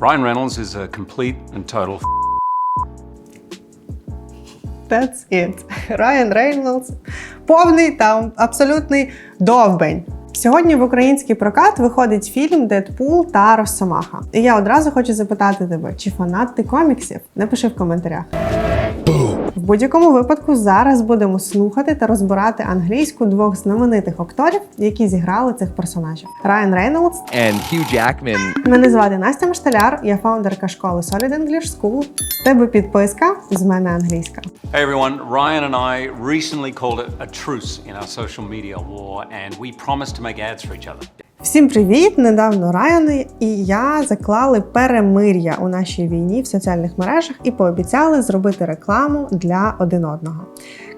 Ryan Reynolds is a complete and total That's it. Райан Рейнолдс. Повний та абсолютний довбень. Сьогодні в український прокат виходить фільм Дедпул та Росомаха. І я одразу хочу запитати тебе, чи фанат ти коміксів? Напиши в коментарях. В будь-якому випадку зараз будемо слухати та розбирати англійську двох знаменитих акторів, які зіграли цих персонажів: Райан Рейнолдс. and Hugh Jackman. Мене звати Настя Машталяр, я фаундерка школи Solid English School. З тебе підписка, з мене англійська. Hey everyone, Ryan and I recently called it a truce in our social media war, and we promised to make ads for each other. Всім привіт! Недавно Райан і я заклали перемир'я у нашій війні в соціальних мережах і пообіцяли зробити рекламу для один одного.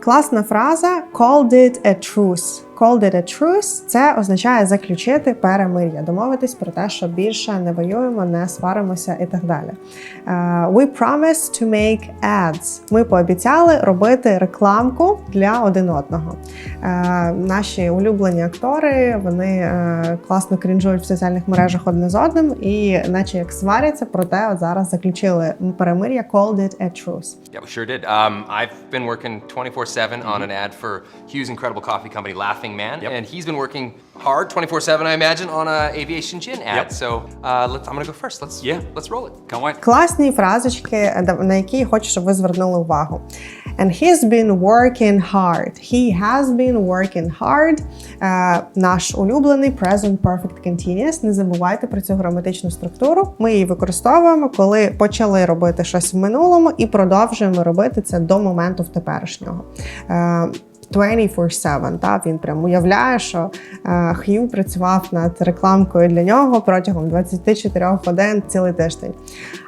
Класна фраза called it a truce. Called it a truce – це означає заключити перемир'я, домовитись про те, що більше не воюємо, не сваримося і так далі. Е, We promised to make ads. Ми пообіцяли робити рекламку для один одного. Е, Наші улюблені актори вони е, класно крінжують в соціальних мережах одне з одним і, наче як сваряться, проте от зараз заключили перемир'я called it a truce. Yeah, we sure did. Um, I've been working 24 7 on an ad for Hugh's incredible coffee company, Laughing Man. And he's been working hard 24 7, I imagine, on a aviation gin ad. Yep. So uh, let's, I'm going to go first. Let's, Yeah. let's roll it. Can't wait. Класні фразочки, на які хочу, щоб ви звернули увагу. And he's been working hard. He has been working hard. Е, наш улюблений present perfect continuous. Не забувайте про цю граматичну структуру. Ми її використовуємо, коли почали робити щось в минулому і продовжуємо робити це до моменту в теперішнього. Е, 24-7, та він прям уявляє, що е, Хью працював над рекламкою для нього протягом 24 годин цілий тиждень.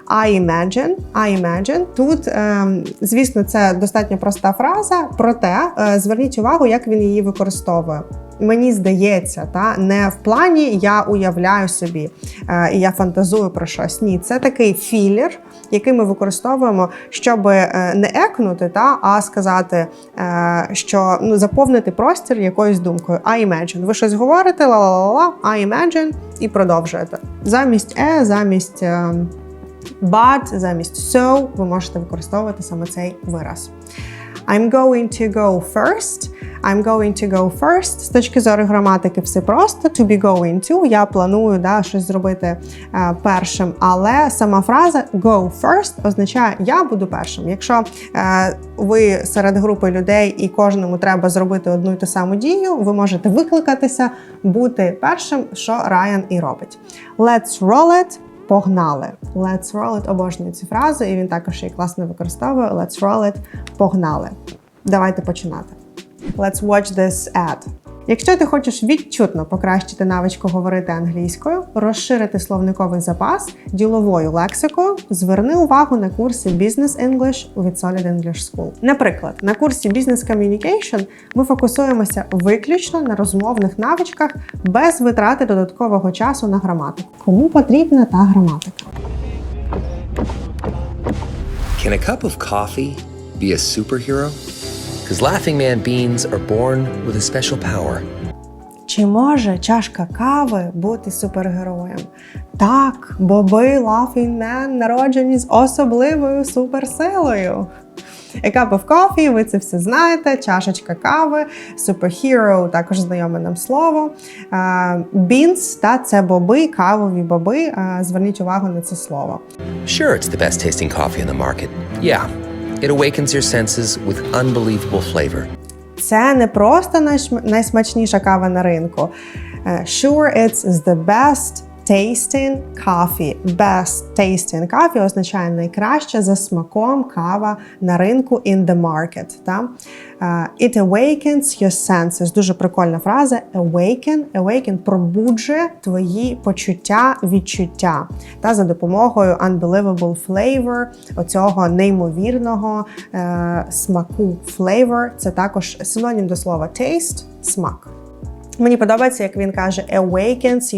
I imagine, I imagine. Тут, е, звісно, це достатньо проста фраза, проте е, зверніть увагу, як він її використовує. Мені здається, та не в плані я уявляю собі е, і я фантазую про щось. Ні, це такий філер, який ми використовуємо, щоб е, не екнути, та а сказати, е, що ну заповнити простір якоюсь думкою. I imagine. Ви щось говорите, ла-ла-ла-ла, I imagine, і продовжуєте. Замість е, замість. but, замість so ви можете використовувати саме цей вираз. I'm going to go first. I'm going to go first. З точки зору граматики все просто. To be going to. Я планую да, щось зробити е, першим, але сама фраза go first означає я буду першим. Якщо е, ви серед групи людей і кожному треба зробити одну й ту саму дію, ви можете викликатися, бути першим, що Райан і робить. Let's roll it. Погнали. Let's roll it. Обожнюю ці фрази, і він також її класно використовує. Let's roll it. Погнали. Давайте починати. Let's watch this ad. Якщо ти хочеш відчутно покращити навичку говорити англійською, розширити словниковий запас діловою лексикою, зверни увагу на курси Business English від Solid English School. Наприклад, на курсі Business Communication ми фокусуємося виключно на розмовних навичках без витрати додаткового часу на граматику. Кому потрібна та граматика? Can a cup of coffee be a superhero? Because Laughing Man beans are born with a special power. Чи може чашка кави бути супергероєм? Так, боби Laughing Man народжені з особливою суперсилою. A cup of coffee, ви це все знаєте, чашечка кави, superhero, також знайоме нам слово. Beans, та, це боби, кавові боби. Зверніть увагу на це слово. Sure, it's the best tasting coffee on the market. Yeah, it awakens your senses with unbelievable flavor. Це не просто найшм- найсмачніша кава на ринку. Е, Sure, it's the best tasting coffee. Best tasting coffee означає найкраще за смаком кава на ринку in the market. Та? Е, It awakens your senses. Дуже прикольна фраза. Awaken. Awaken пробуджує твої почуття, відчуття. Та за допомогою unbelievable flavor, оцього неймовірного е, смаку. Flavor – це також синонім до слова taste – смак. Мені подобається, як він каже awakens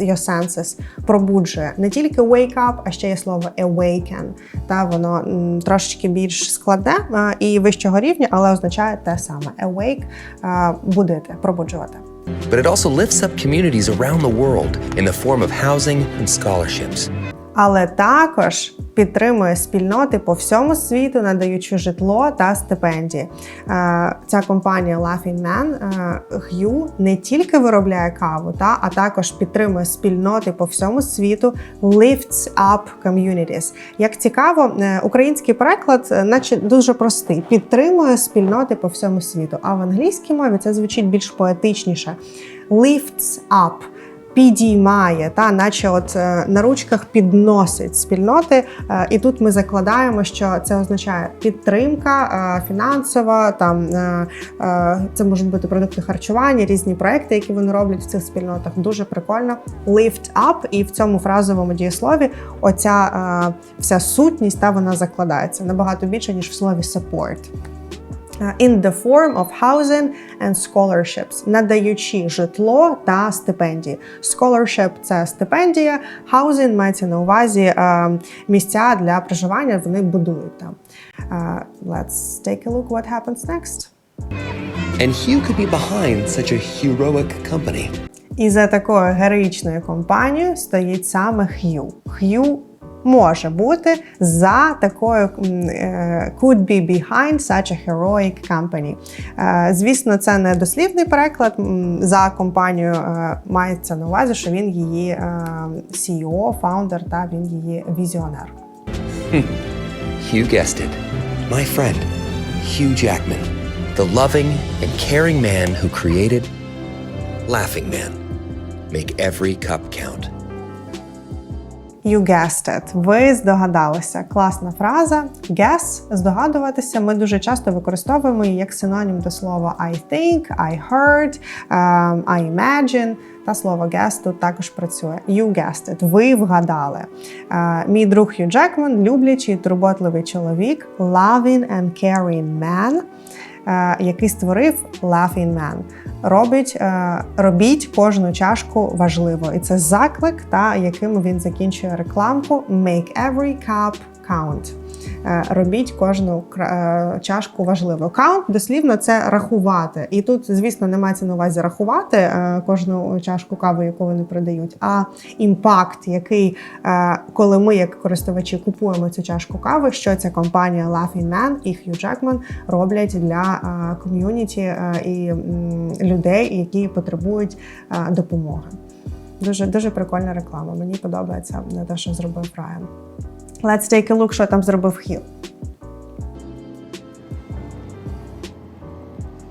your senses, пробуджує не тільки wake up, а ще є слово awaken. Та воно трошечки більш складне а, і вищого рівня, але означає те саме: awake а, будити, пробуджувати. But it also lifts up communities around the world in the form of housing and scholarships. Але також підтримує спільноти по всьому світу, надаючи житло та стипендії. Е, Ця компанія Laughing Man е, Hue не тільки виробляє каву, та, а також підтримує спільноти по всьому світу Lifts Up Communities. Як цікаво, е, український переклад, е, наче дуже простий, підтримує спільноти по всьому світу. А в англійській мові це звучить більш поетичніше. Lifts Up підіймає, та наче от е, на ручках підносить спільноти. Е, І тут ми закладаємо, що це означає підтримка е, фінансова. Там це можуть бути продукти харчування, різні проекти, які вони роблять в цих спільнотах. Дуже прикольно. Lift up, і в цьому фразовому дієслові оця вся сутність та вона закладається набагато більше ніж в слові support. Uh, in the form of housing and scholarships, надаючи житло та стипендії. Scholarship – це стипендія, housing мається на увазі е, місця для проживання, вони будують там. Uh, let's take a look what happens next. And Hugh could be behind such a heroic company. І за такою героїчною компанією стоїть саме Х'ю. Х'ю може бути за такою е, could be behind such a heroic company. Е, Звісно, це не дослівний переклад. За компанією е, мається на увазі, що він її е, CEO, фаундер та він її візіонер. Hugh guessed it. My friend, Hugh Jackman, the loving and caring man who created Laughing Man. Make every cup count. You guessed it. Ви здогадалися. Класна фраза. Guess – здогадуватися. Ми дуже часто використовуємо її як синонім до слова I think, I heard, um, I imagine. Та слово guess тут також працює. You guessed it. Ви вгадали. Е, мій друг Хью Джекман, люблячий турботливий чоловік, loving and caring man, який створив Laughing Man. Робить, е, робіть кожну чашку важливо. І це заклик, та яким він закінчує рекламку Make every cup count. Е, Робіть кожну е, чашку важливо. Count дослівно це рахувати. І тут, звісно, не мається на увазі рахувати е, кожну чашку кави, яку вони продають, а імпакт, який, коли ми, як користувачі, купуємо цю чашку кави, що ця компанія Laughing Man і Hugh Jackman роблять для ком'юніті і людей, які потребують допомоги. Дуже дуже прикольна реклама. Мені подобається те, що зробив Райан. Let's take a look, що там зробив Хіл.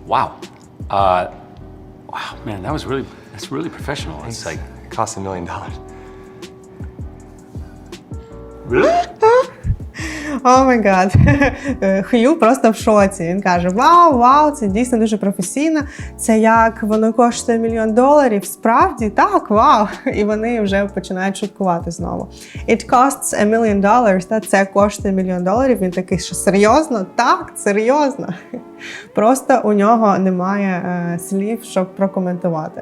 Wow. Uh, wow, man, that was really that's really professional. It's like it costs a million dollars. really. О май гад. Хью просто в шоці. Він каже: Вау, вау, це дійсно дуже професійно. Це як воно коштує мільйон доларів. Справді так, вау. І вони вже починають шуткувати знову. It costs a million dollars. Та це коштує мільйон доларів. Він такий, що серйозно? Так, серйозно. Просто у нього немає е, слів, щоб прокоментувати.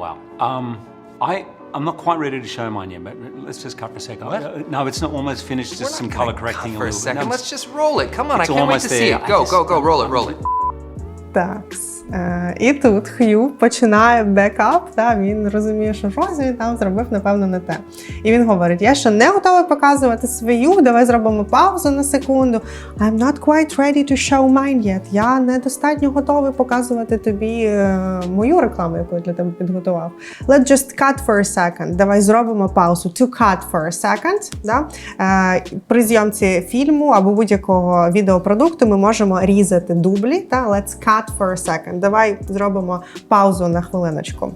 Wow. Um, I I'm not quite ready to show mine yet, but let's just cut for a second. What? Uh, no, it's not almost finished, We're just some color correcting cut for a, a second. Bit. No, let's just roll it. Come on, I can't wait to there. see it. Go, go, go, roll it, roll it. Ducks. Е, і тут Хью починає бекап, та він розуміє, що щось він там зробив, напевно, не те. І він говорить: Я ще не готовий показувати свою, давай зробимо паузу на секунду. I'm not quite ready to show mine yet. Я недостатньо готовий показувати тобі е, мою рекламу, яку я для тебе підготував. Let's just cut for a second. Давай зробимо паузу. To cut for a second. Да? Е, при зйомці фільму або будь-якого відеопродукту ми можемо різати дублі. Та? Let's cut for a second. Давай зробимо паузу на хвилиночку.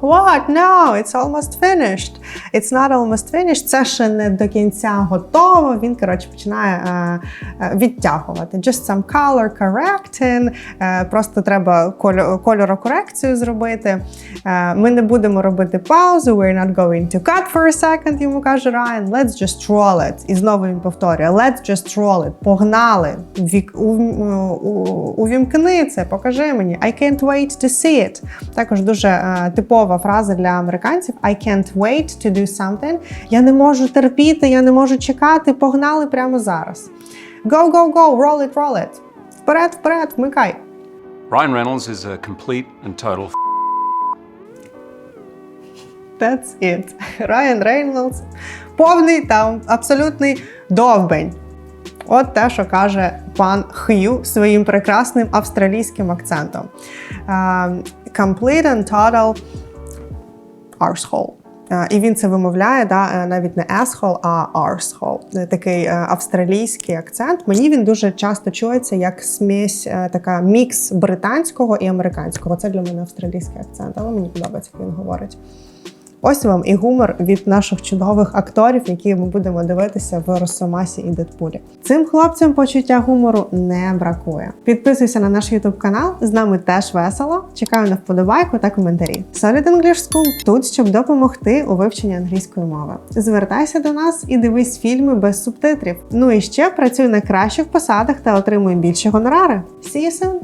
What? No, it's almost finished. It's not almost finished. Це ще не до кінця готово. Він, коротше, починає е, е, відтягувати. Just some color correcting. Е, просто треба кольо- кольорокорекцію зробити. Е, ми не будемо робити паузу. We're not going to cut for a second, йому каже Райан. Let's just roll it. І знову він повторює. Let's just roll it. Погнали. Вік, у, у, увімкни це, покажи мені. I can't wait to see it. Також дуже е, типова фраза для американців. I can't wait to do something. Я не можу терпіти, я не можу чекати. Погнали прямо зараз. Go, go, go, roll it, roll it. Вперед, вперед, вмикай. Ryan Reynolds is a complete and total. That's it. Райан Рейнолдс повний там абсолютний довбень. От те, що каже пан Х'ю своїм прекрасним австралійським акцентом. Um, complete and total arsehole. Е, І він це вимовляє, да, е, навіть не asshole, а arsehole. Е, Такий австралійський акцент. Мені він дуже часто чується як смесь, е, така мікс британського і американського. Це для мене австралійський акцент, але мені подобається, як він говорить. Ось вам і гумор від наших чудових акторів, які ми будемо дивитися в Росомасі і Дедпулі. Цим хлопцям почуття гумору не бракує. Підписуйся на наш YouTube канал, з нами теж весело. Чекаю на вподобайку та коментарі. Solid English School тут, щоб допомогти у вивченні англійської мови. Звертайся до нас і дивись фільми без субтитрів. Ну і ще працюй на кращих посадах та отримуй більші гонорари. See you soon!